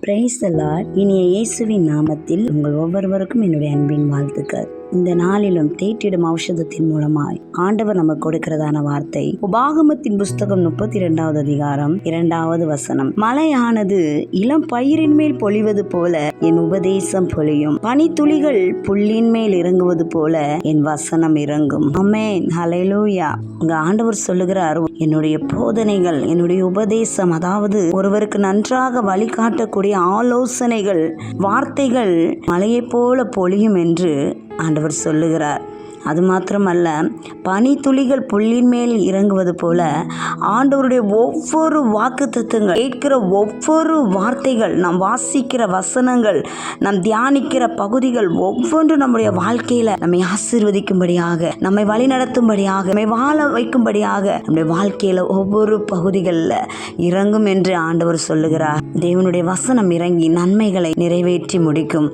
Price Lord இனிய இயேசுவின் நாமத்தில் உங்கள் ஒவ்வொருவருக்கும் என்னுடைய அன்பின் வாழ்த்துக்கள். இந்த நாளிலும் தேற்றிடும் ஔஷதத்தின் மூலமாய் ஆண்டவர் நமக்கு கொடுக்கிறதான வார்த்தை. உபாகமத்தின் புஸ்தகம் முப்பத்தி இரண்டாவது அதிகாரம் இரண்டாவது வசனம். மலையானது இளம் பயிரின் மேல் பொழிவது போல என் உபதேசம் பொழியும். பனித்துளிகள் புல்லின் மேல் இறங்குவது போல என் வசனம் இறங்கும். அமேன் ஹலைலூயா உங்க ஆண்டவர் சொல்லுகிறார் என்னுடைய போதனைகள் என்னுடைய உபதேசம் அதாவது ஒருவருக்கு நன்றாக வழிகாட்டக்கூடிய ஆலோசனைகள் வார்த்தைகள் மலையைப் போல பொழியும் என்று ஆண்டவர் சொல்லுகிறார். அது மாத்திரமல்ல பனித்துளிகள் புல்லின் மேல் இறங்குவது போல ஆண்டவருடைய ஒவ்வொரு வாக்கு தத்துவங்கள் கேட்கிற ஒவ்வொரு வார்த்தைகள் நாம் வாசிக்கிற வசனங்கள் நாம் தியானிக்கிற பகுதிகள் ஒவ்வொன்றும் நம்முடைய வாழ்க்கையில நம்மை ஆசீர்வதிக்கும்படியாக நம்மை வழிநடத்தும்படியாக நம்மை வாழ வைக்கும்படியாக நம்முடைய வாழ்க்கையில ஒவ்வொரு பகுதிகளில் இறங்கும் என்று ஆண்டவர் சொல்லுகிறார். தேவனுடைய வசனம் இறங்கி நன்மைகளை நிறைவேற்றி முடிக்கும்.